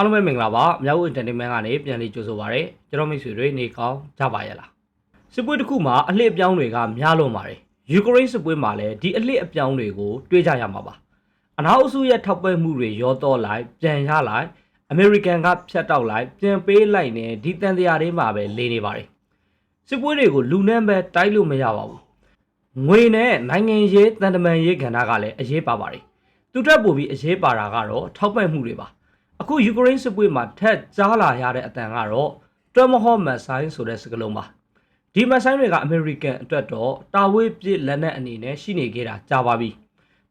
အားလုံးပဲမင်္ဂလာပါမြောက်ဦး entertainment ကနေပြန်လေးကြိုဆိုပါရစေကျွန်တော်မိတ်ဆွေတွေနေကောင်းကြပါရဲ့လားစစ်ပွဲတစ်ခုမှာအလှည့်အပြောင်းတွေကများလွန်ပါတယ်ယူကရိန်းစစ်ပွဲမှာလည်းဒီအလှည့်အပြောင်းတွေကိုတွေးကြရမှာပါအနောက်အစုရဲ့ထောက်ပံ့မှုတွေရောတော့လိုက်ပြန်ရလိုက်အမေရိကန်ကဖျက်တောက်လိုက်ပြန်ပေးလိုက်နေဒီတန်တရားတွေမှာပဲလေနေပါတယ်စစ်ပွဲတွေကိုလူနှမ်းပဲတိုက်လို့မရပါဘူးငွေနဲ့နိုင်ငံရေးတန်တမန်ရေးကဏ္ဍကလည်းအရေးပါပါတယ်သူတက်ပို့ပြီးအရေးပါတာကတော့ထောက်ပံ့မှုတွေပါ အခုယူကရိန်းစစ်ပွဲမှာထက်ကြားလာရတဲ့အတန်ကတော့တွမ်မဟော့မတ်ဆိုင်ဆိုတဲ့စကားလုံးပါဒီမတ်ဆိုင်တွေကအမေရိကန်အတွက်တော့တာဝေးပြစ်လက်နက်အနေနဲ့ရှိနေခဲ့တာကြာပါပြီ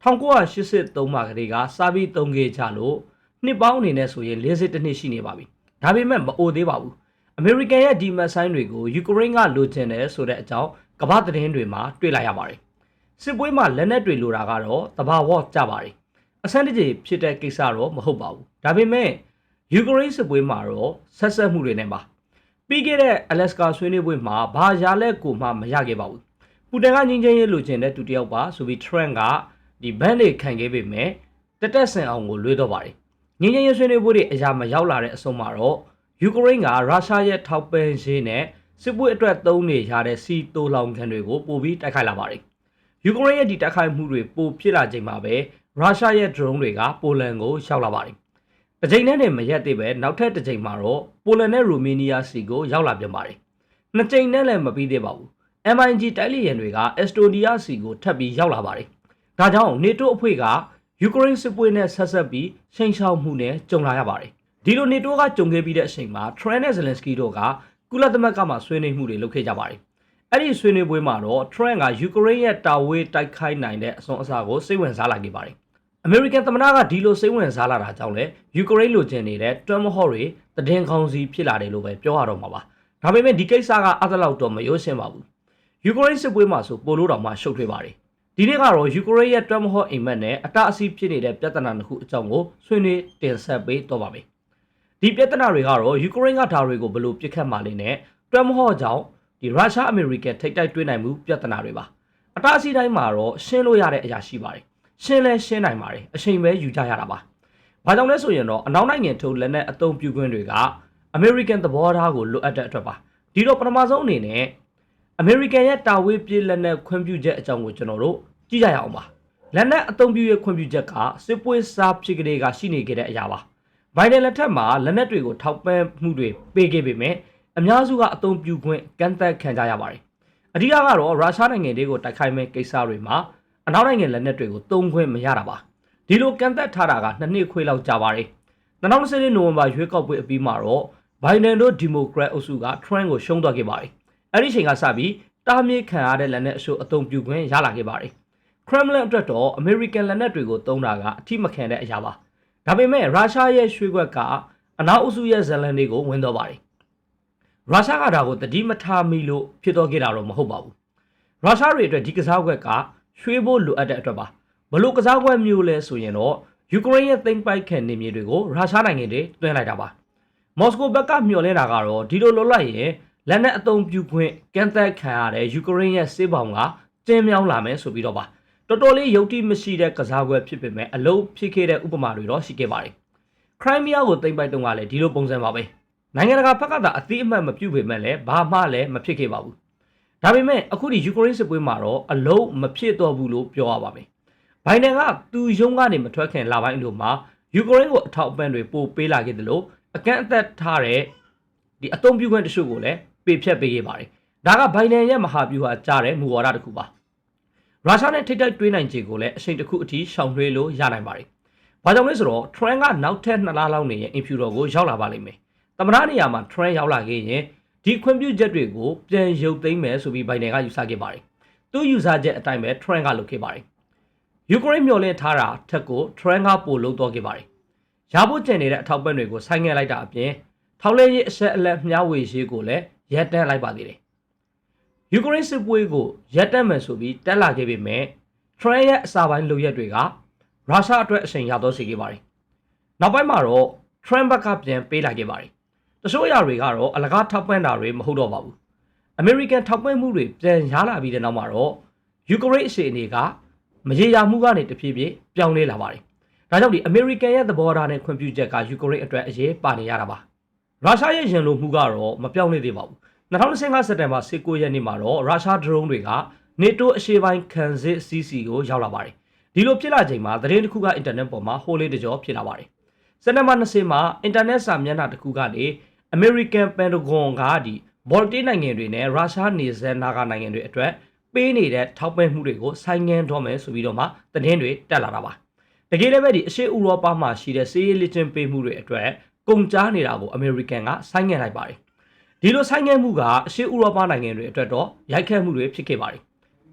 1983မှာကလေးကစာပြီးသုံးခဲ့ကြလို့နှစ်ပေါင်းအနေနဲ့ဆိုရင်40တနှစ်ရှိနေပါပြီဒါပေမဲ့မအိုသေးပါဘူးအမေရိကန်ရဲ့ဒီမတ်ဆိုင်တွေကိုယူကရိန်းကလိုချင်တယ်ဆိုတဲ့အကြောင်းကမ္ဘာသတင်းတွေမှာတွေ့လာရပါတယ်စစ်ပွဲမှာလက်နက်တွေလိုတာကတော့တဘာဝကြပါတယ်အဆန်းတကြီးဖြစ်တဲ့ကိစ္စတော့မဟုတ်ပါဘူး ဒါပေမဲ့ယူကရိန်းစစ်ပွဲမှာတော့ဆက်ဆက်မှုတွေနဲ့ပါပြီးခဲ့တဲ့အလက်စကာဆွေးနွေးပွဲမှာဘာရလက်ကိုမှမရခဲ့ပါဘူးပူတင်ကငင်းချင်းရေးလိုချင်တဲ့သူတယောက်ပါဆိုပြီးထရန့်ကဒီဘန်းတွေခံခဲ့ပေမဲ့တက်တက်ဆင်အောင်ကိုလွှဲတော့ပါတယ်ငင်းချင်းရေးဆွေးနွေးပွဲတွေအရာမရောက်လာတဲ့အဆုံးမှာတော့ယူကရိန်းကရုရှားရဲ့ထောက်ပံ့ရေးနဲ့စစ်ပွဲအတွက်သုံးနေရတဲ့စီတိုလောင်ခံတွေကိုပို့ပြီးတိုက်ခိုက်လာပါတယ်ယူကရိန်းရဲ့ဒီတိုက်ခိုက်မှုတွေပိုဖြစ်လာချိန်မှာပဲရုရှားရဲ့ drone တွေကပိုလန်ကိုရောက်လာပါတယ်။ တစ်ချိန်နဲ့နဲ့မရက်သေးပဲနောက်ထပ်တစ်ချိန်မှာတော့ပိုလန်နဲ့ရိုမေးနီးယားစီကိုရောက်လာပြန်ပါတယ်။နှစ်ချိန်နဲ့လည်းမပြီးသေးပါဘူး။ MIG တိုက်လေယာဉ်တွေကအက်စတိုနီးယားစီကိုထပ်ပြီးရောက်လာပါတယ်။ဒါကြောင့် NATO အဖွဲ့ကယူကရိန်းစစ်ပွဲနဲ့ဆက်ဆက်ပြီးချိန်ချောက်မှုနဲ့ကြုံလာရပါတယ်။ဒီလို NATO ကကြုံခဲ့ပြီးတဲ့အချိန်မှာ Trent နဲ့ Zelensky တို့ကကုလသမဂ္ဂမှာဆွေးနွေးမှုတွေလုပ်ခဲ့ကြပါတယ်။အဲ့ဒီဆွေးနွေးပွဲမှာတော့ Trent ကယူကရိန်းရဲ့တာဝေးတိုက်ခိုက်နိုင်တဲ့အစွမ်းအစကိုစိတ်ဝင်စားလာခဲ့ပါတယ်။ အမေရိကန်သမ္မတကဒီလိုစိတ်ဝင်စားလာတာကြောင့်လေယူကရိန်းလိုချင်နေတဲ့တွမ်မဟော့တွေတည်င်းခေါင်းစီဖြစ်လာတယ်လို့ပဲပြောရတော့မှာပါဒါပေမဲ့ဒီကိစ္စကအသလောက်တော့မရိုးရှင်းပါဘူးယူကရိန်းစစ်ပွဲမှာဆိုပိုလို့တောင်မှရှုပ်ထွေးပါတယ်ဒီနေ့ကတော့ယူကရိန်းရဲ့တွမ်မဟော့အိမ်မက်နဲ့အတအစီဖြစ်နေတဲ့ပြဿနာတစ်ခုအကြောင်းကိုဆွေးနွေးတင်ဆက်ပေးတော့ပါမယ်ဒီပြဿနာတွေကတော့ယူကရိန်းကဓာတွေကိုဘယ်လိုပြစ်ခတ်မှလဲနဲ့တွမ်မဟော့ကြောင့်ဒီရုရှားအမေရိကန်ထိတ်တိုက်တွင်းနိုင်မှုပြဿနာတွေပါအတအစီတိုင်းမှာတော့ရှင်းလို့ရတဲ့အရာရှိပါတယ် ရှင်းလဲရှင်းနိုင်ပါတယ်အချိန်ပဲယူကြရတာပါ။ဘာကြောင့်လဲဆိုရင်တော့အနောက်နိုင်ငံထုတ်လက်နက်အသုံးပြုခွင့်တွေကအမေရိကန်သဘောထားကိုလိုအပ်တဲ့အတွက်ပါ။ဒီတော့ပထမဆုံးအနေနဲ့အမေရိကန်ရဲ့တာဝေးပြေးလက်နက်ခွင့်ပြုချက်အကြောင်းကိုကျွန်တော်တို့ကြည့်ကြရအောင်ပါ။လက်နက်အသုံးပြုရေးခွင့်ပြုချက်ကစစ်ပွဲစားဖြစ်ကလေးကရှိနေခဲ့တဲ့အရာပါ။ဘိုင်ဒန်လက်ထက်မှာလက်နက်တွေကိုထောက်ပံ့မှုတွေပေးခဲ့ပေမဲ့အများစုကအသုံးပြုခွင့်ကန့်သက်ခံကြရပါတယ်။အဓိကကတော့ရုရှားနိုင်ငံတွေကိုတိုက်ခိုက်မဲ့ကိစ္စတွေမှာ အနောက်နိုင်ငံလက်နက်တွေကိုတုံးခွင့်မရတာပါဒီလိုကန့်သက်ထားတာကနှစ်နှစ်ခွေလောက်ကြာပါတယ်2020နိုဝင်ဘာရွေးကောက်ပွဲအပြီးမှာတော့ဘိုင်ဒန်တို့ဒီမိုကရက်အုပ်စုကထရန့်ကိုရှုံးသွားခဲ့ပါတယ်အဲ့ဒီချိန်ကစပြီးတားမြစ်ခံရတဲ့လက်နက်အစုအုံပြုခွင့်ရလာခဲ့ပါတယ်ခရမ်လင်အတွက်တော့အမေရိကန်လက်နက်တွေကိုတုံးတာကအထိမခံတဲ့အရာပါဒါပေမဲ့ရုရှားရဲ့ရွှေခွက်ကအနောက်အုပ်စုရဲ့ဇလန်တွေကိုဝင်တော့ပါတယ်ရုရှားကဒါကိုတတိမထားမိလို့ဖြစ်တော့ခဲ့တာတော့မဟုတ်ပါဘူးရုရှားတွေအတွက်ဒီကစားခွက်က ရွှေဖို့လိုအပ်တဲ့အတွက်ပါဘလို့ကစားကွက်မျိုးလဲဆိုရင်တော့ယူကရိန်းရဲ့သိမ်းပိုက်ခံနေမြေတွေကိုရုရှားနိုင်ငံတွေတွင်းလိုက်တာပါမော်စကိုဘက်ကမျှော်လင့်တာကတော့ဒီလိုလွတ်လိုက်ရင်လက်နက်အသုံးပြုခွင့်ကန့်သက်ခံရတဲ့ယူကရိန်းရဲ့စေးပေါင်ကကျင်းမြောင်းလာမယ်ဆိုပြီးတော့ပါတော်တော်လေးယုတ်တိမရှိတဲ့ကစားကွက်ဖြစ်ပေမဲ့အလုံးဖြစ်ခဲ့တဲ့ဥပမာတွေတော့ရှိခဲ့ပါတယ်ခရိုင်းမီးယားကိုသိမ်းပိုက်တုန်းကလည်းဒီလိုပုံစံပါပဲနိုင်ငံတကာဘက်ကသာအသီးအမှတ်မပြုတ်ပေမဲ့လည်းဘာမှလည်းမဖြစ်ခဲ့ပါဘူး ဒါပေမဲ့အခုဒီယူကရိန်းစစ်ပွဲမှာတော့အလုံးမဖြစ်တော့ဘူးလို့ပြောရပါမယ်။ဘိုင်ဒန်ကသူရုံးကနေမထွက်ခင်လာပိုင်းလို့မှာယူကရိန်းကိုအထောက်အပံ့တွေပို့ပေးလာခဲ့တယ်လို့အကန့်အသတ်ထားတဲ့ဒီအသုံးပြုခွင့်တချို့ကိုလည်းပေးဖြတ်ပေးခဲ့ပါတယ်။ဒါကဘိုင်ဒန်ရဲ့မဟာဗျူဟာကြားတဲ့မူဝါဒတစ်ခုပါ။ရုရှားနဲ့ထိတ်တိုက်တွေးနိုင်ခြေကိုလည်းအချိန်တစ်ခုအထိရှောင်လွှဲလို့ရနိုင်ပါတယ်။ဘာကြောင့်လဲဆိုတော့ Trump ကနောက်ထပ်2လလောက်နေရင်အင်ဖြူတော်ကိုရောက်လာပါလိမ့်မယ်။သမ္မတနေရာမှာ Trump ရောက်လာခဲ့ရင် ဒီခွင့်ပြုချက်တွေကိုပြန်ရုပ်သိမ်းမယ်ဆိုပြီးဘိုင်ဒန်ကယူဆခဲ့ပါတယ်။သူယူဆချက်အတိုင်းပဲ Trump ကလုပ်ခဲ့ပါတယ်။ယူကရိန်းမျှော်လင့်ထားတာထက်ကို Trump ကပိုလုပ်တော့ခဲ့ပါတယ်။ရဖို့ကျန်နေတဲ့အထောက်ပံ့တွေကိုဆိုင်းငံ့လိုက်တာအပြင်ထောက်လဲရေးအဆက်အလက်မျှဝေရေးကိုလည်းရပ်တန့်လိုက်ပါသေးတယ်။ယူကရိန်းစစ်ပွဲကိုရပ်တန့်မယ်ဆိုပြီးတက်လာခဲ့ပေမဲ့ Trump ရဲ့အစာပိုင်းလုပ်ရက်တွေကရုရှားအတွက်အချိန်ရတော့စေခဲ့ပါတယ်။နောက်ပိုင်းမှာတော့ Trump ဘက်ကပြန်ပေးလာခဲ့ပါတယ် တချို့အရာတွေကတော့အလကားထောက်ပံ့တာတွေမဟုတ်တော့ပါဘူးအမေရိကန်ထောက်ပံ့မှုတွေပြန်ရလာပြီးတဲ့နောက်မှာတော့ယူကရိန်းအခြေအနေကမရေရာမှုကနေတဖြည်းဖြည်းပြောင်းလဲလာပါတယ်ဒါကြောင့်ဒီအမေရိကန်ရဲ့သဘောထားနဲ့ခွင့်ပြုချက်ကယူကရိန်းအတွက်အရေးပါနေရတာပါရုရှားရဲ့ရင်လိုမှုကတော့မပြောင်းလဲသေးပါဘူး2025စက်တင်ဘာ19ရက်နေ့မှာတော့ရုရှားဒရုန်းတွေက NATO အရှေ့ပိုင်းခံစစ် CC ကိုရောက်လာပါတယ်ဒီလိုဖြစ်လာချိန်မှာသတင်းတစ်ခုကအင်တာနက်ပေါ်မှာဟိုးလေးတကြောဖြစ်လာပါတယ်စက်တင်ဘာ20မှာအင်တာနက်စာမျက်နှာတစ်ခုကနေ American Pentagon ကဒီဘော်လ်တီနိုင်ငံတွေနဲ့ရုရှားနေဇယ်နာဂနိုင်ငံတွေအတွက်ပေးနေတဲ့ထောက်ပံ့မှုတွေကိုဆိုင်ငံတော့မယ်ဆိုပြီးတော့မှသတင်းတွေတက်လာတာပါတကယ်လည်းပဲဒီအရှေ့ဥရောပမှာရှိတဲ့စီးရီးလစ်ချင်းပေးမှုတွေအတွက်ကုန်ကျနေတာကိုအမေရိကန်ကဆိုင်ငံလိုက်ပါတယ်ဒီလိုဆိုင်ငံမှုကအရှေ့ဥရောပနိုင်ငံတွေအတွက်တော့ရိုက်ခတ်မှုတွေဖြစ်ခဲ့ပါတယ်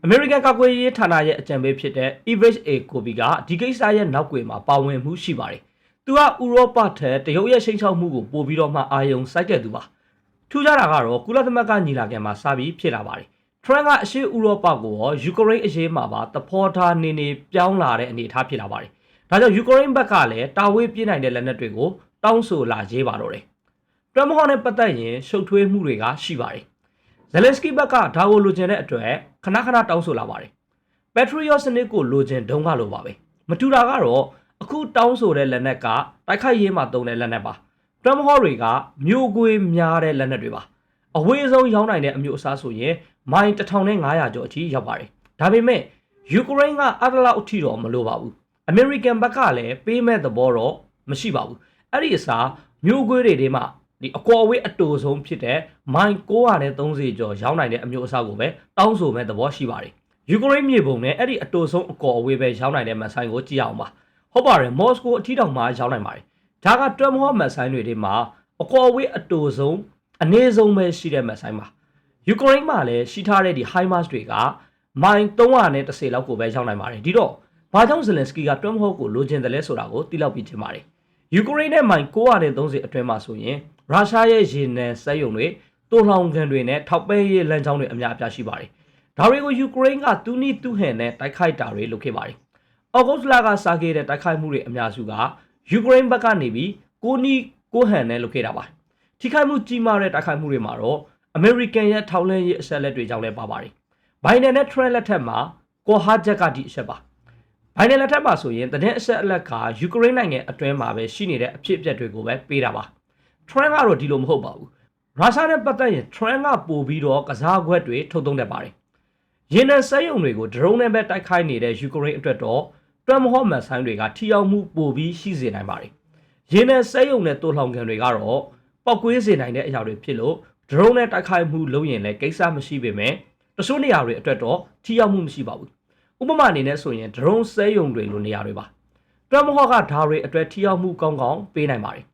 အမေရိကန်ကာကွယ်ရေးဌာနရဲ့အကြံပေးဖြစ်တဲ့ Everett A. Kobe ကဒီကိစ္စရဲ့နောက်ွယ်မှာပါဝင်မှုရှိပါတယ်။ သူကဥရောပထက်တရုတ်ရဲ့ရှိန်ချောက်မှုကိုပို့ပြီးတော့မှအာယုံစိုက်တဲ့သူပါ။ထူးခြားတာကတော့ကုလသမဂ္ဂညီလာခံမှာစပြီးဖြစ်လာပါတယ်။ Trump ကအရှေ့ဥရောပကိုရောယူကရိန်းအရေးမှာပါသဘောထားနေနေပြောင်းလာတဲ့အနေအထားဖြစ်လာပါတယ်။ဒါကြောင့်ယူကရိန်းဘက်ကလည်းတာဝေးပြင်းနိုင်တဲ့လက်နက်တွေကိုတောင်းဆိုလာရေးပါတော့တယ်။ထရမ့်ဟောင်းနဲ့ပတ်သက်ရင်ရှုပ်ထွေးမှုတွေကရှိပါတယ်။ဇယ်လန်စကီဘက်ကဒါကိုလိုချင်တဲ့အတွက်ခဏခဏတောင်းဆိုလာပါတယ်။ Patriot စနစ်ကိုလိုချင်ဒုံးကလိုပါပဲ။မတူတာကတော့ အခုတောင်းဆိုတဲ့လက်နက်ကတိုက်ခိုက်ရေးမှာတုံးတဲ့လက်နက်ပါ။ထရမ့်ဟောင်းတွေကမြို့ကွေးများတဲ့လက်နက်တွေပါ။အဝေးဆုံးရောင်းနိုင်တဲ့အမျိုးအစားဆိုရင်မိုင်1500ကျော်အထိရောက်ပါတယ်။ဒါပေမဲ့ယူကရိန်းကအတလောက်အထိတော့မလိုပါဘူး။ American ဘက်ကလည်းပေးမဲ့သဘောတော့မရှိပါဘူး။အဲ့ဒီအစားမြို့ကွေးတွေထဲမှာဒီအကော်အဝေးအတူဆုံးဖြစ်တဲ့မိုင်930ကျော်ရောင်းနိုင်တဲ့အမျိုးအစားကိုပဲတောင်းဆိုမဲ့သဘောရှိပါတယ်။ယူကရိန်းမြေပုံနဲ့အဲ့ဒီအတူဆုံးအကော်အဝေးပဲရောင်းနိုင်တဲ့မဆိုင်ကိုကြည့်အောင်ပါ။ ဟုတ်ပါတယ်မော်စကိုအထီးတောင်မှရောင်းနိုင်ပါတယ်။ဒါကတွမ်မောမဆိုင်တွေထဲမှာအကော်အဝေးအတူဆုံးအနည်းဆုံးပဲရှိတဲ့မဆိုင်ပါ။ယူကရိန်းမှာလည်းရှိထားတဲ့ဒီ HIMARS တွေကမိုင်330လောက်ကိုပဲရောက်နိုင်ပါတယ်ဒီတော့ဘာကြောင့်ဇလန်စကီကတွမ်ဟော့ကိုလိုချင်တယ်လဲဆိုတာကိုသိလောက်ပြီးချင်ပါတယ်ယူကရိန်းနဲ့မိုင်930အတွင်းမှာဆိုရင်ရုရှားရဲ့ရေနံစက်ရုံတွေတိုးလောင်ကန်တွေနဲ့ထောက်ပဲရေးလမ်းကြောင်းတွေအများအပြားရှိပါတယ်ဒါတွေကိုယူကရိန်းကတူနီတူဟန်နဲ့တိုက်ခိုက်တာတွေလုပ်ခဲ့ပါတယ် အော်ဂုတ်လကစားခဲ့တဲ့တိုက်ခိုက်မှုတွေအများစုကယူကရိန်းဘက်ကနေပြီးကိုနီကိုဟန်နဲ့လုပ်ခဲ့တာပါထိခိုက်မှုကြီးမားတဲ့တိုက်ခိုက်မှုတွေမှာတော့အမေရိကန်ရဲ့ထောက်လှမ်းရေးအဆက်လက်တွေကြောင့်လည်းပါပါတယ်ဘိုင်ဒန်နဲ့ထရန့်လက်ထက်မှာကောဟာဂျက်ကဒီအချက်ပါဘိုင်ဒန်လက်ထက်မှာဆိုရင်တတဲ့အဆက်အလက်ကယူကရိန်းနိုင်ငံအတွင်းမှာပဲရှိနေတဲ့အဖြစ်အပျက်တွေကိုပဲပေးတာပါထရန့်ကတော့ဒီလိုမဟုတ်ပါဘူးရုရှားနဲ့ပတ်သက်ရင်ထရန့်ကပို့ပြီးတော့ကစားကွက်တွေထုတ်သုံးတတ်ပါတယ်ရင်းနှံစက်ရုံတွေကိုဒရုန်းနဲ့ပဲတိုက်ခိုက်နေတဲ့ယူကရိန်းအတွက်တော့ တွမ်မဟော့မန်ဆိုင်တွေကထိရောက်မှုပိုပြီးရှိစေနိုင်ပါတယ်ရင်းနှံစက်ရုံနဲ့တိုးလှောင်ခံတွေကတော့ပောက်ကွေးစေနိုင်တဲ့အရာတွေဖြစ်လို့ဒရုန်းနဲ့တိုက်ခိုက်မှုလုပ်ရင်လည်းကိစ္စမရှိပေမဲ့တချို့နေရာတွေအတွက်တော့ထိရောက်မှုမရှိပါဘူးဥပမာအနေနဲ့ဆိုရင် drone စဲယုံတွေလိုနေရာတွေပါတွမ်မဟော့ကဓာတ်တွေအတွက်ထိရောက်မှုကောင်းကောင်းပေးနိုင်ပါတယ်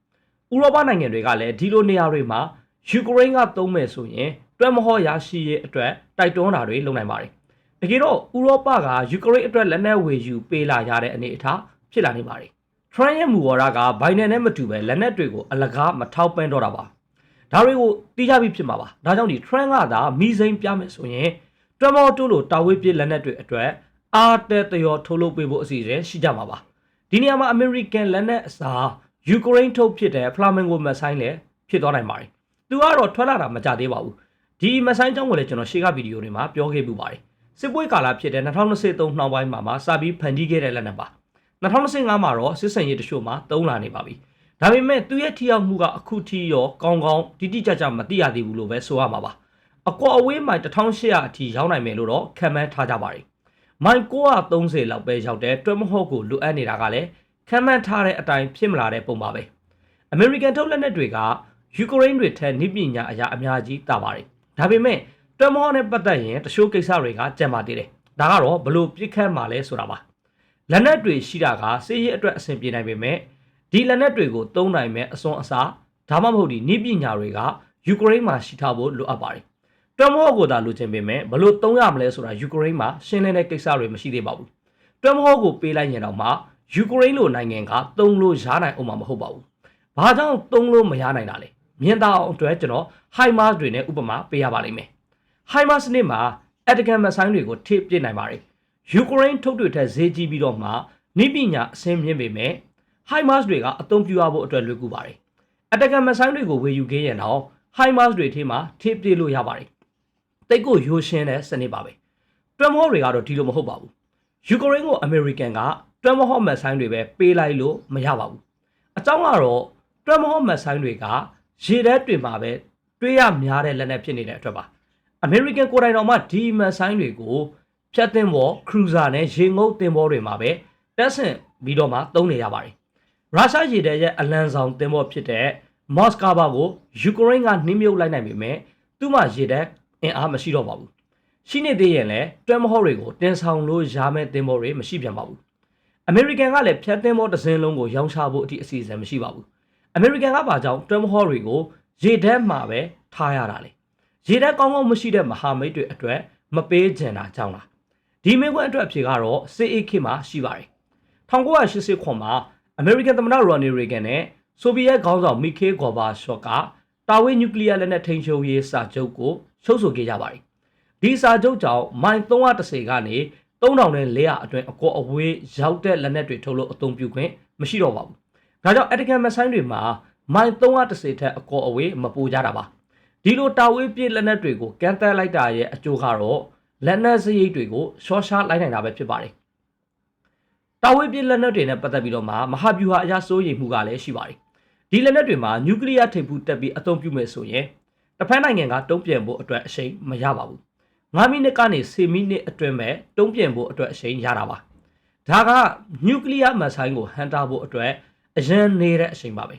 ဥရောပနိုင်ငံတွေကလည်းဒီလိုနေရာတွေမှာယူကရိန်းကသုံးမယ်ဆိုရင်တွမ်မဟော့ရရှိရေးအတွက်တိုက်တွန်းတာတွေလုပ်နိုင်ပါတယ် တကယ်တော့ဥရောပကယူကရိန်းအတွက်လက်နက်ဝယ်ယူပေးလာရတဲ့အနေအထားဖြစ်လာနေပါတယ်ထရန့်ရဲ့မူဝါဒကဘိုင်ဒန်နဲ့မတူပဲလက်နက်တွေကိုအလကားမထောက်ပံ့တော့တာပါဒါတွေကိုသိကြပြီးဖြစ်မှာပါဒါကြောင့်ဒီ trend ကသာမိစိန်ပြမယ်ဆိုရင်တွမ်မော်တိုးလိုတာဝေးပြစ်လက်နက်တွေအတွက်အားတက်တရောထုတ်လုပ်ပေးဖို့အစီအစဉ်ရှိကြမှာပါဒီနေရာမှာ American လက်နက်အစားယူကရိန်းထုတ်ဖြစ်တဲ့ Flamengo မဆိုင်လည်းဖြစ်သွားနိုင်ပါတယ်သူကတော့ထွက်လာတာမကြသေးပါဘူးဒီမဆိုင်ကြောင့်ကိုလည်းကျွန်တော်ရှေ့ကဗီဒီယိုတွေမှာပြောခဲ့ပူပါတယ် စစ်ပွဲကာလဖြစ်တဲ့2023နှောင်းပိုင်းမှာမှစပြီးဖန်တီးခဲ့တဲ့လက်နက်ပါ2025မှာတော့စစ်စင်ရေးတချို့မှာတုံးလာနေပါပြီဒါပေမဲ့သူရဲ့ထိရောက်မှုကအခုထိရောကောင်းကောင်းတိတိကျကျမသိရသေးဘူးလို့ပဲဆိုရမှာပါအကွာအဝေးမိုင်1800အထိရောက်နိုင်မယ်လို့တော့ခံမှန်းထားကြပါတယ်မိုင်930လောက်ပဲရောက်တဲ့တွဲမဟုတ်ကိုလိုအပ်နေတာကလည်းခံမှန်းထားတဲ့အတိုင်းဖြစ်မလာတဲ့ပုံပါပဲအမေရိကန်ထုတ်လက်နက်တွေကယူကရိန်းတွေထက်နိပညာအရာအများကြီးတာပါတယ်ဒါပေမဲ့ တွဲမဟုတ်နဲ့ပတ်သက်ရင်တချို့ကိစ္စတွေကကြံပါသေးတယ်ဒါကတော့ဘလို့ပြစ်ခတ်မှာလဲဆိုတာပါလက်နက်တွေရှိတာကစစ်ရေးအတွက်အဆင်ပြေနိုင်ပေမဲ့ဒီလက်နက်တွေကိုသုံးနိုင်မဲ့အစွမ်းအစားဒါမှမဟုတ်ဒီနည်းပညာတွေကယူကရိန်းမှာရှိထားဖို့လိုအပ်ပါတယ်။တွမ်မော့ကိုသာလိုချင်ပေမဲ့ဘလို့သုံးရမလဲဆိုတာယူကရိန်းမှာရှင်းလင်းတဲ့ကိစ္စတွေမရှိသေးပါဘူး။တွမ်မော့ကိုပေးလိုက်ရင်တော့မှယူကရိန်းလိုနိုင်ငံကသုံးလို့ရနိုင်အောင်မှာမဟုတ်ပါဘူး။ဘာကြောင့်သုံးလို့မရနိုင်တာလဲ။မြင်သာအောင်အတွက်ကျွန်တော် HIMARS တွေနဲ့ဥပမာပေးရပါလိမ့်မယ်။ HIMARS နှစ်မှာ Atacama မဆိုင်တွေကိုထိပစ်နိုင်ပါတယ်။ယူကရိန်းထုတ်တွေထက်ဈေးကြီးပြီးတော့မှနိပညာအဆင့်မြင့်ပေမဲ့ HIMARS တွေကအသုံးပြုရဖို့အတွက်လွယ်ကူပါတယ်။ Attacker မဆိုင်တွေကိုဝယ်ယူခဲ့ရင်တော့ HIMARS တွေထဲမှာထိပြေးလို့ရပါတယ်။တိတ်ကိုရိုးရှင်းတဲ့စနစ်ပါပဲ။ Tremor တွေကတော့ဒီလိုမဟုတ်ပါဘူး။ယူကရိန်းကို American ကတွဲမဟော့မက်ဆိုင်တွေပဲပေးလိုက်လို့မရပါဘူးအကြောင်းကတော့တွဲမဟော့မက်ဆိုင်တွေကရေထဲတွင်မှာပဲတွေးရများတဲ့လက်နက်ဖြစ်နေတဲ့အတွက်ပါ အမေရိကန်ကိုယ်တိုင်တော်မှဒီမက်ဆိုင်တွေကိုဖြတ်တင်ပေါ်ခရူဇာနဲ့ရေငုပ်တင်ပေါ်တွေမှာပဲတက်ဆင့်ပြီးတော့မှသုံးနေရပါတယ်ရုရှားရေတပ်ရဲ့အလံဆောင်တင်ပေါ်ဖြစ်တဲ့မော်စကာဘာကိုယူကရိန်းကနှင်းမြုပ်လိုက်နိုင်ပေမဲ့သူ့မှာရေတပ်အင်အားမရှိတော့ပါဘူးရှိနေသေးရင်လည်းတွဲမဟော့တွေကိုတင်ဆောင်လို့ရမယ့်တင်ပေါ်တွေမရှိပြန်ပါဘူးအမေရိကန်ကလည်းဖြတ်တင်ပေါ်တစ်စင်းလုံးကိုရောင်းချဖို့အထိအစီအစဉ်မရှိပါဘူးအမေရိကန်ကပါကြောင့်တွဲမဟော့တွေကိုရေတပ်မှာပဲထားရတာလေ ရေတပ်ကောင်းကောင်းမရှိတဲ့မဟာမိတ်တွေအတွက်မပေးချင်တာကြောင့်လားဒီမေကွန်းအတွက်အဖြေကတော့စစ်အေးခေတ်မှာရှိပါတယ်1980ခုမှာအမေရိကန်သမ္မတရော်နီရီဂန်နဲ့ဆိုဗီယက်ခေါင်းဆောင်မီခေးဂေါ်ဘာရှော့ကတာဝေးနျူကလ িয়ার လက်နက်ထိန်းချုပ်ရေးစာချုပ်ကိုချုပ်ဆိုခဲ့ကြပါတယ်ဒီစာချုပ်ကြောင့်မိုင်310ကနေ3400အတွင်းအကောအဝေးရောက်တဲ့လက်နက်တွေထုတ်လို့အသုံးပြုခွင့်မရှိတော့ပါဘူးဒါကြောင့်အတကန်မဆိုင်တွေမှာမိုင်310ထက်အကောအဝေးမပိုကြတာပါ ဒီလိုတာဝေးပြည့်လက်နက်တွေကိုကန်တက်လိုက်တာရဲ့အကျိုးကတော့လက်နက်စရိတ်တွေကိုရှော့ရှားလိုက်နိုင်တာပဲဖြစ်ပါတယ်တာဝေးပြည့်လက်နက်တွေနဲ့ပတ်သက်ပြီးတော့မှမဟာဗျူဟာအရာစိုးရိမ်မှုကလည်းရှိပါတယ်ဒီလက်နက်တွေမှာနျူကလ িয়ার ထိပ်ဖူးတက်ပြီးအသုံးပြုမယ်ဆိုရင်တစ်ဖက်နိုင်ငံကတုံ့ပြန်ဖို့အတွက်အချိန်မရပါဘူး9မိနစ်ကနေ10မိနစ်အတွင်းမဲ့တုံ့ပြန်ဖို့အတွက်အချိန်ရတာပါဒါကနျူကလ িয়ারမတ်ဆိုင်ကိုဟန်တာဖို့အတွက်အရန်နေတဲ့အချိန်ပါပဲ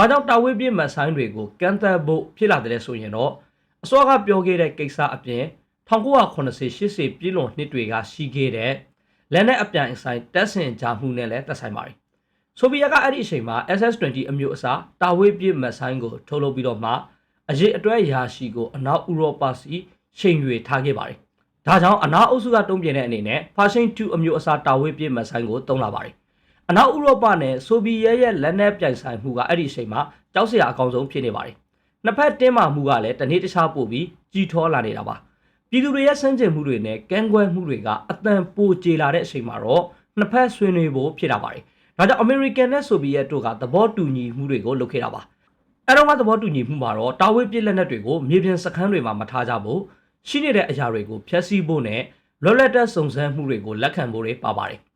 ဘာကြောင့်တာဝေးပြည့်မတ်ဆိုင်တွေကိုကန့်သက်ဖို့ဖြစ်လာတယ်ဆိုရင်တော့အစောကပြောခဲ့တဲ့ကိစ္စအပြင်1980-80ပြည်လွန်နှစ်တွေကရှိခဲ့တဲ့လက်နက်အပြိုင်အဆိုင်တက်ဆင်ကြမှုနဲ့လည်းသက်ဆိုင်ပါတယ်ဆိုဗီယက်ကအဲ့ဒီအချိန်မှာ SS-20 အမျိုးအစားတာဝေးပြည့်မတ်ဆိုင်ကိုထုတ်လုပ်ပြီးတော့မှအရေးအတွဲရာရှိကိုအနောက်ဥရောပစီချိန်ရွေထားခဲ့ပါတယ်။ဒါကြောင့်အနောက်အုပ်စုကတုံ့ပြန်တဲ့အနေနဲ့ Pershing 2အမျိုးအစားတာဝေးပြည့်မတ်ဆိုင်ကိုတုံးလာပါတယ်။ အနောက်ဥရောပနဲ့ဆိုဗီယက်ရဲ့လက်နက်ပြိုင်ဆိုင်မှုကအဲ့ဒီအချိန်မှာကြောက်စရာအကောင်းဆုံးဖြစ်နေပါတယ်။နှစ်ဖက်တင်းမာမှုကလည်းတနေ့တခြားပို့ပြီးကြီးထွားလာနေတာပါ။ပြည်သူတွေရဲ့ဆန့်ကျင်မှုတွေနဲ့ကန့်ကွက်မှုတွေကအတန်ပိုကျေလာတဲ့အချိန်မှာတော့နှစ်ဖက်ဆွေးနွေးဖို့ဖြစ်တာပါတယ်။ဒါကြောင့်အမေရိကန်နဲ့ဆိုဗီယက်တို့ကသဘောတူညီမှုတွေကိုလုပ်ခဲ့တာပါ။အဲတော့ကသဘောတူညီမှုမှာတော့တာဝေးပြစ်လက်နက်တွေကိုမြေပြင်စခန်းတွေမှာမထားကြဘူးရှိနေတဲ့အရာတွေကိုဖျက်ဆီးဖို့နဲ့လော်လက်တက်စုံစမ်းမှုတွေကိုလက်ခံဖို့တွေပါပါတယ်။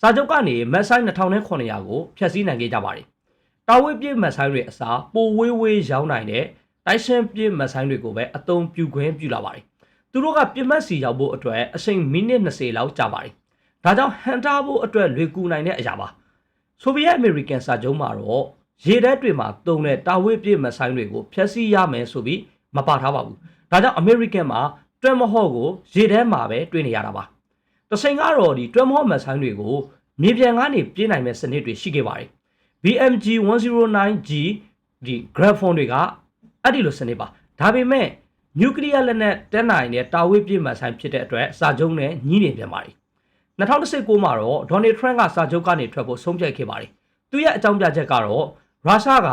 စာချုပ်ကနေမက်ဆိုင်2900ကိုဖျက်ဆီးနိုင်ခဲ့ကြပါတယ်။တာဝေးပြည့်မက်ဆိုင်တွေအစားပိုဝေးဝေးရောင်းနိုင်တဲ့တိုက်ရှင်ပြည့်မက်ဆိုင်တွေကိုပဲအသုံးပြုခွင့်ပြုလာပါတယ်။သူတို့ကပြစ်မှတ်စီရောက်ဖို့အတွက်အချိန်မိနစ်20လောက်ကြာပါတယ်။ဒါကြောင့်ဟန်တာဖို့အတွက်လွေကူနိုင်တဲ့အရာပါ။ဆိုဗီယက်အမေရိကန်စာချုပ်မှာတော့ရေတပ်တွေမှာတုံးတဲ့တာဝေးပြည့်မက်ဆိုင်တွေကိုဖျက်ဆီးရမယ်ဆိုပြီးမပါထားပါဘူး။ဒါကြောင့်အမေရိကန်မှာတွဲမဟော့ကိုရေထဲမှာပဲတွေ့နေရတာပါ။ တချိန်ကတော့ဒီတွဲမဟော့မက်ဆိုင်တွေကိုမြေပြန်ကနေပြေးနိုင်မဲ့စနစ်တွေရှိခဲ့ပါတယ်။ BMG 109G ဒီ Graphone တွေကအဲ့ဒီလိုစနစ်ပါ။ဒါပေမဲ့နျူကလ িয়ার လက်နက်တက်နိုင်တဲ့တာဝေးပြစ်မှတ်ဆိုင်ဖြစ်တဲ့အတွက်စာချုပ်နဲ့ညှိနေပြန်ပါတယ်။2019မှာတော့ Donald Trump ကစာချုပ်ကနေထွက်ဖို့ဆုံးဖြတ်ခဲ့ပါတယ်။သူရဲ့အကြောင်းပြချက်ကတော့ရုရှားက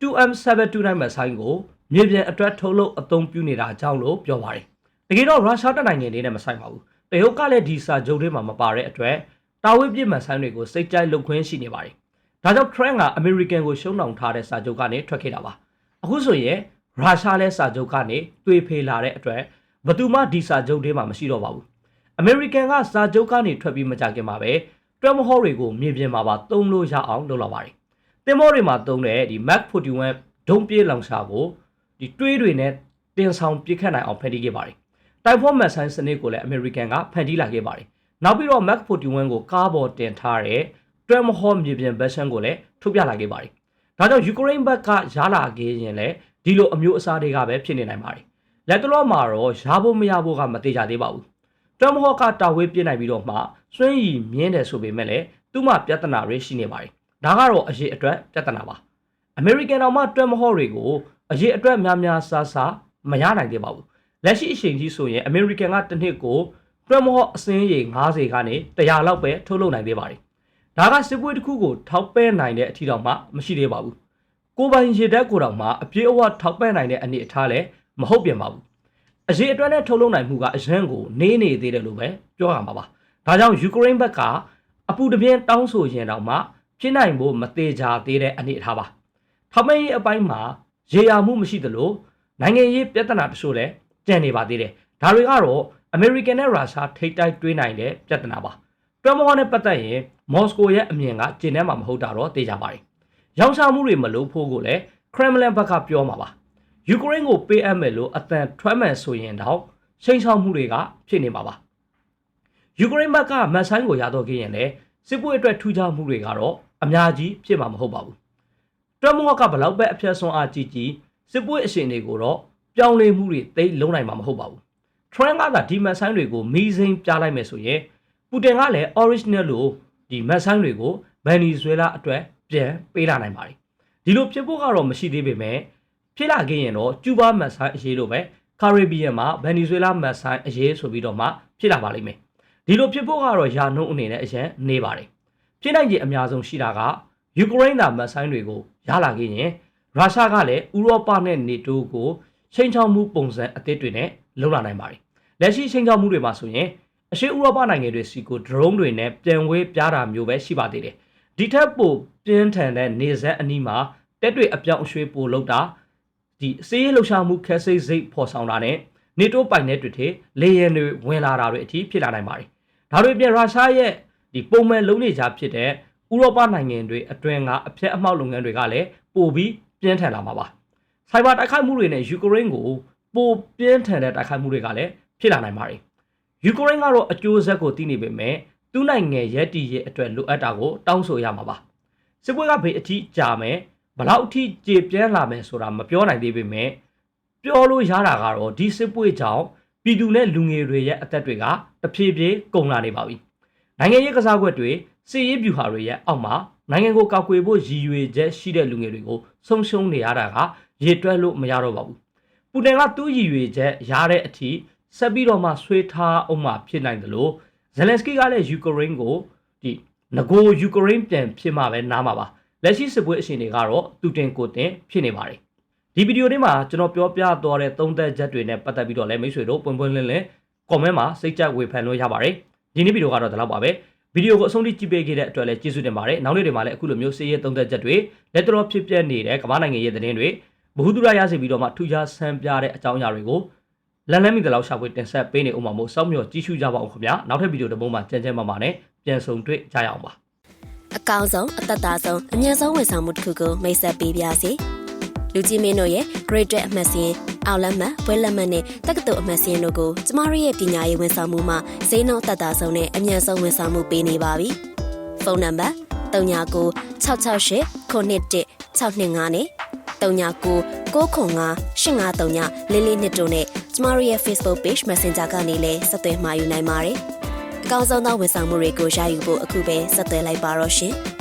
2M729 မှတ်ဆိုင်ကိုမြေပြင်အတွက်ထုတ်လုပ်အသုံးပြုနေတာကြောင့်လို့ပြောပါတယ်။တကယ်တော့ရုရှားတပ်နိုင်ငံလေးနဲ့မဆိုင်ပါဘူး။ တရုတ်ကလည်းဒီစာချုပ်ထဲမှာမပါတဲ့အတွက်တာဝေးပြစ်မှန်ဆိုင်တွေကိုစိတ်ကြိုက်လုပ်ခွင့်ရှိနေပါတယ်။ဒါကြောင့် Trump ကအမေရိကန်ကိုရှုံးနှောင်ထားတဲ့စာချုပ်ကနေထွက်ခဲ့တာပါ။အခုဆိုရင်ရုရှားလည်းစာချုပ်ကနေတွေးဖေးလာတဲ့အတွက်ဘသူမှဒီစာချုပ်ထဲမှာမရှိတော့ပါဘူး။အမေရိကန်ကစာချုပ်ကနေထွက်ပြီးမကြခင်မှာပဲတွဲမဟောတွေကိုမြေပြင်မှာပါသုံးလို့ရအောင်လုပ်လာပါတယ်။တင်မောတွေမှာသုံးတဲ့ဒီ Mac 41ဒုံပြေးလောင်စာကိုဒီတွေးတွေနဲ့တင်ဆောင်ပြစ်ခတ်နိုင်အောင်ဖန်တီးခဲ့ပါတယ်။ တိုက်ဖော့မက်ဆိုင်စနစ်ကိုလည်းအမေရိကန်ကဖန်တီးလာခဲ့ပါတယ်။နောက်ပြီးတော့ Mac 41ကိုကားပေါ်တင်ထားတဲ့ Tremor မြေပြင် version ကိုလည်းထုတ်ပြလာခဲ့ပါတယ်။ဒါကြောင့်ယူကရိန်းဘက်ကရလာခဲ့ရင်လည်းဒီလိုအမျိုးအစားတွေကပဲဖြစ်နေနိုင်ပါတယ်။လက်တလောမှာတော့ရဖို့မရဖို့ကမသေးကြသေးပါဘူး။ Tremor ကတာဝေးပြစ်နိုင်ပြီးတော့မှစွန့်ရည်မြင်းတယ်ဆိုပေမဲ့လည်းသူ့မှာပြဿနာတွေရှိနေပါတယ်။ဒါကတော့အရေးအတွက်ပြဿနာပါ။ American တော်မှ Tremor တွေကိုအရေးအတွက်များများဆဆမရနိုင်သေးပါဘူး လက်ရှိအချိန်ကြီးဆိုရင် American ကတစ်နှစ်ကို Premor အစင်းရေ90ကနေ100လောက်ပဲထုတ်လုပ်နိုင်သေးပါတယ်ဒါကစစ်ပွဲတစ်ခုကိုထောက်ပဲနိုင်တဲ့အထီတောင်မှမရှိသေးပါဘူးကိုပိုင်ရေတက်ကိုတောင်မှအပြည့်အဝထောက်ပဲနိုင်တဲ့အနေအထားလည်းမဟုတ်ပြန်ပါဘူးအရေးအတွက်နဲ့ထုတ်လုပ်နိုင်မှုကအရန်ကိုနေနေသေးတယ်လို့ပဲပြောရမှာပါဒါကြောင့်ယူကရိန်းဘက်ကအပူတပြင်းတောင်းဆိုရင်တောင်မှဖြစ်နိုင်ဖို့မသေးကြသေးတဲ့အနေအထားပါထောက်ပံ့ရေးအပိုင်းမှာရေရာမှုမရှိသလိုနိုင်ငံရေးပြဿနာတချို့လည်း ကြံနေပါသေးတယ်။ဒါတွေကတော့အမေရိကန်နဲ့ရုရှားထိပ်တိုက်တွေးနိုင်တဲ့ပြဿနာပါ။တွမ်မောနဲ့ပတ်သက်ရင်မော်စကိုရဲ့အမြင်ကကျင်းထဲမှာမဟုတ်တာတော့သိကြပါတယ်။ရောင်းချမှုတွေမလုပ်ဖို့ကိုလည်းခရမ်မလန်ဘက်ကပြောမှာပါ။ယူကရိန်းကိုပေးအပ်မယ်လို့အတန်ထွက်မယ်ဆိုရင်တော့ချိန်ချောက်မှုတွေကဖြစ်နေမှာပါ။ယူကရိန်းဘက်ကမတ်ဆိုင်ကိုရတော့ခဲ့ရင်လည်းစစ်ပွဲအတွက်ထူးခြားမှုတွေကတော့အများကြီးဖြစ်မှာမဟုတ်ပါဘူး။တွမ်မော့ကဘလောက်ပဲအဖြတ်ဆွမ်းအားကြီးကြီးစစ်ပွဲအရှင်တွေကိုတော့ ပြောင်းလဲမှုတွေသိလုံးနိုင်မှာမဟုတ်ပါဘူး။ Trump ကသာဒီမတ်ဆိုင်တွေကိုမီးစိမ်းပြလိုက်မယ်ဆိုရင်ပူတင်ကလည်း original လို့ဒီမတ်ဆိုင်တွေကိုဗန်နီဇွဲလားအတွက်ပြန်ပေးလာနိုင်ပါတယ်ဒီလိုဖြစ်ဖို့ကတော့မရှိသေးပေမဲ့ဖြစ်လာခဲ့ရင်တော့ကျူးဘာမတ်ဆိုင်အရေးလိုပဲကာရစ်ဘီယံမှာဗန်နီဇွဲလားမတ်ဆိုင်အရေးဆိုပြီးတော့မှဖြစ်လာပါလိမ့်မယ်ဒီလိုဖြစ်ဖို့ကတော့ယာနှုံးအနေနဲ့အရင်နေပါတယ်ဖြစ်နိုင်ခြေအများဆုံးရှိတာကယူကရိန်းသားမတ်ဆိုင်တွေကိုရလာခဲ့ရင်ရုရှားကလည်းဥရောပနဲ့နေတိုးကို ချိန်ချောက်မှုပုံစံအသစ်တွေနဲ့လုံလာနိုင်ပါတယ်လက်ရှိချိန်ချောက်မှုတွေမှာဆိုရင်အရှေ့ဥရောပနိုင်ငံတွေစီကို drone တွေနဲ့ပြန်ဝဲပြားတာမျိုးပဲရှိပါသေးတယ်ဒီထက်ပိုပြင်းထန်တဲ့နေဆက်အနီးမှာတက်တွေအပြောင်းအရွှေ့ပိုလုပ်တာဒီစေးရလှရှာမှုခက်စိတ်စိတ်ဖော်ဆောင်တာနဲ့နေတိုးပိုင်တဲ့တွေထဲလေယာဉ်တွေဝင်လာတာတွေအထိဖြစ်လာနိုင်ပါတယ်ဒါတွေပြင်ရုရှားရဲ့ဒီပုံမှန်လုံးနေကြဖြစ်တဲ့ဥရောပနိုင်ငံတွေအတွင်းကအဖျက်အမှောက်လုပ်ငန်းတွေကလည်းပိုပြီးပြင်းထန်လာမှာပါ ဆိုင်ဘာတိုက်ခိုက်မှုတွေနဲ့ယူကရိန်းကိုပိုပြင်းထန်တဲ့တိုက်ခိုက်မှုတွေကလည်းဖြစ်လာနိုင်ပါတယ်ယူကရိန်းကတော့အကျိုးဆက်ကိုသိနေပေမဲ့သူ့နိုင်ငံရဲ့တည်ရဲ့အတွက်လိုအပ်တာကိုတောင်းဆိုရမှာပါစစ်ပွဲကဘေးအထိကြာမယ်ဘလောက်အထိကြေပြန်းလာမယ်ဆိုတာမပြောနိုင်သေးပေမဲ့ပြောလို့ရတာကတော့ဒီစစ်ပွဲကြောင့်ပြည်သူနဲ့လူငယ်တွေရဲ့အသက်တွေကတဖြည်းဖြည်းကုန်လာနေပါပြီနိုင်ငံရေးကစားကွက်တွေစစ်ရေးဗျူဟာတွေရဲ့အောက်မှာနိုင်ငံကိုကောက်ွယ်ဖို့ရည်ရွယ်ချက်ရှိတဲ့လူငယ်တွေကိုဆုံးရှုံးနေရတာက ရေတွက်လို့မရတော့ပါဘူးပူတင်ကသူ့ရည်ရွယ်ချက်ရတဲ့အထိဆက်ပြီးတော့မှဆွေးထားအောင်မှဖြစ်နိုင်တယ်လို့ဇယ်လန်စကီကလည်းယူကရိန်းကိုဒီငကိုယူကရိန်းပြန်ဖြစ်မှပဲနားမှာပါလက်ရှိစစ်ပွဲအရှင်တွေကတော့သူတင်ကိုတင်ဖြစ်နေပါတယ်ဒီဗီဒီယိုလေးမှာကျွန်တော်ပြောပြသွားတဲ့သုံးသက်ချက်တွေနဲ့ပတ်သက်ပြီးတော့လည်းမိတ်ဆွေတို့ပွင့်ပွင့်လင်းလင်း comment မှာစိတ်ကြဝေဖန်လို့ရပါတယ်ဒီနေ့ဗီဒီယိုကတော့ဒီလောက်ပါပဲဗီဒီယိုကိုအဆုံးထိကြည့်ပေးခဲ့တဲ့အတွက်လည်းကျေးဇူးတင်ပါတယ်နောက်နေ့တွေမှာလည်းအခုလိုမျိုးစေးရဲသုံးသက်ချက်တွေလက်တော်ဖြစ်ပြနေတဲ့ကမ္ဘာနိုင်ငံရဲ့သတင်းတွေ ဘ ഹു ဒုရရစီပြီးတော့မှထူးခြားဆန်းပြတဲ့အကြောင်းအရာတွေကိုလန်လန်းမိတလောက်ရှာဖွေတင်ဆက်ပေးနေဦးမှာမို့စောင့်မျှော်ကြည့်ရှုကြပါအောင်ခင်ဗျာနောက်ထပ်ဗီဒီယိုတစ်ပုဒ်မှာကြမ်းကြမ်းမာမာနဲ့ပြန်ဆုံတွေ့ကြရအောင်ပါအကောင်းဆုံးအသက်သာဆုံးအမြင့်ဆုံးဝန်ဆောင်မှုတစ်ခုကိုမိတ်ဆက်ပေးပါစီလူကြီးမင်းတို့ရဲ့ Great အမှတ်စဉ်အောင်လက်မှတ်ဘွဲလက်မှတ်နဲ့တက္ကသိုလ်အမှတ်စဉ်တို့ကိုကျမတို့ရဲ့ပညာရေးဝန်ဆောင်မှုမှာဈေးနှုန်းသက်သာဆုံးနဲ့အမြင့်ဆုံးဝန်ဆောင်မှုပေးနေပါပြီဖုန်းနံပါတ်39 668 911 625နဲ့ 39 995 853လေးလေးနှစ်တို့နဲ့ကျမတို့ရဲ့ Facebook Page Messenger ကနေလည်းဆက်သွယ်မှာယူနိုင်ပါတယ်အကောင်းဆုံးသောဝန်ဆောင်မှုတွေကိုရယူဖို့အခုပဲဆက်သွယ်လိုက်ပါတော့ရှင်။